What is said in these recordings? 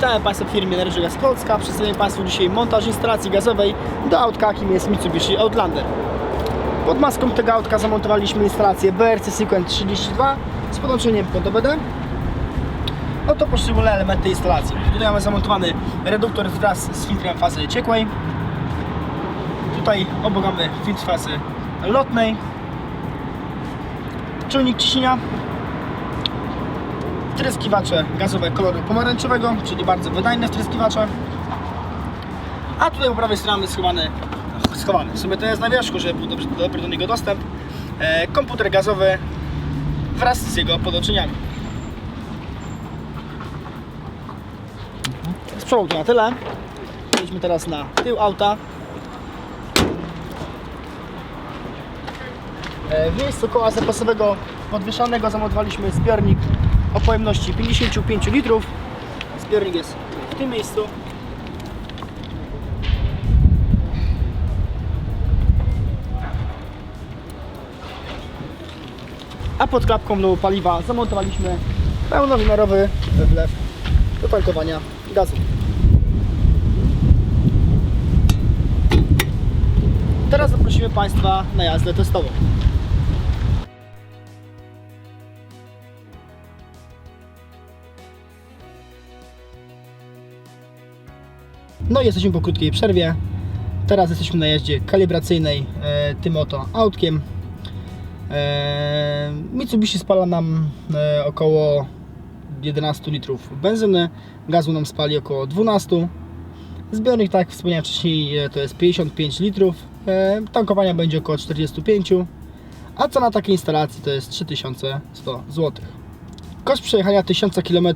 Witamy Państwa w firmie Energy Gas Polska. Przedstawiam Państwu dzisiaj montaż instalacji gazowej do autka, jakim jest Mitsubishi Outlander. Pod maską tego autka zamontowaliśmy instalację BRC Sequent 32 z podłączeniem pod OBD. Oto poszczególne elementy instalacji. Tutaj mamy zamontowany reduktor wraz z filtrem fazy ciekłej. Tutaj obok mamy filtr fazy lotnej. Czujnik ciśnienia. Tryskiwacze gazowe koloru pomarańczowego, czyli bardzo wydajne wtryskiwacze. A tutaj po prawej stronie schowany, schowany, w sumie to jest na wierzchu, żeby był dobry, dobry do niego dostęp, e, komputer gazowy wraz z jego podłączeniami. Z przodu to na tyle. Przejdźmy teraz na tył auta. E, W miejscu koła zapasowego podwieszanego zamontowaliśmy zbiornik o pojemności 55 litrów. Zbiornik jest w tym miejscu. A pod klapką do paliwa zamontowaliśmy pełnowymiarowy wlew do tankowania gazu. Teraz zaprosimy Państwa na jazdę testową. No i jesteśmy po krótkiej przerwie. Teraz jesteśmy na jeździe kalibracyjnej e, tym oto autkiem. E, Mitsubishi spala nam e, około 11 litrów benzyny, gazu nam spali około 12. Zbiornik, tak jak wspomniałem wcześniej, e, to jest 55 litrów. E, tankowania będzie około 45, a cena takiej instalacji to jest 3100 zł. Koszt przejechania 1000 km e,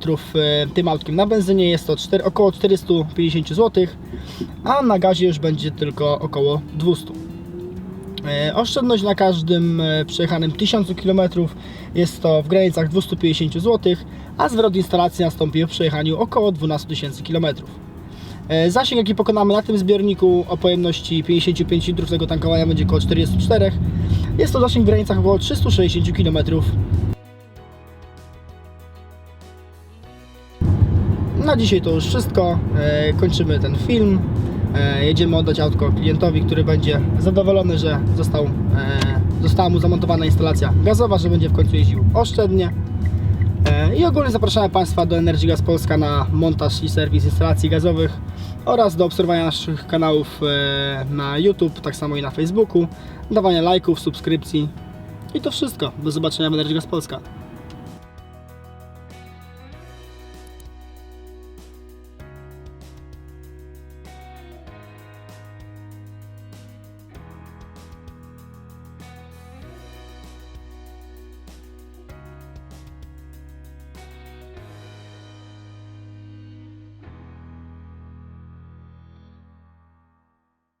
tym autkiem na benzynie jest to 4, około 450 zł, a na gazie już będzie tylko około 200. E, Oszczędność na każdym e, przejechanym 1000 km jest to w granicach 250 zł, a zwrot instalacji nastąpi po przejechaniu około 12 000 km. Zasięg jaki pokonamy na tym zbiorniku o pojemności 55 litrów tego tankowania będzie około 44. Jest to zasięg w granicach około 360 km. Na dzisiaj to już wszystko. E, Kończymy ten film. E, Jedziemy oddać autko klientowi, który będzie zadowolony, że został, e, została mu zamontowana instalacja gazowa, że będzie w końcu jeździł oszczędnie. I ogólnie zapraszamy Państwa do Energy Gas Polska na montaż i serwis instalacji gazowych oraz do obserwowania naszych kanałów na YouTube, tak samo i na Facebooku, dawania lajków, subskrypcji. I to wszystko. Do zobaczenia w Energy Polska.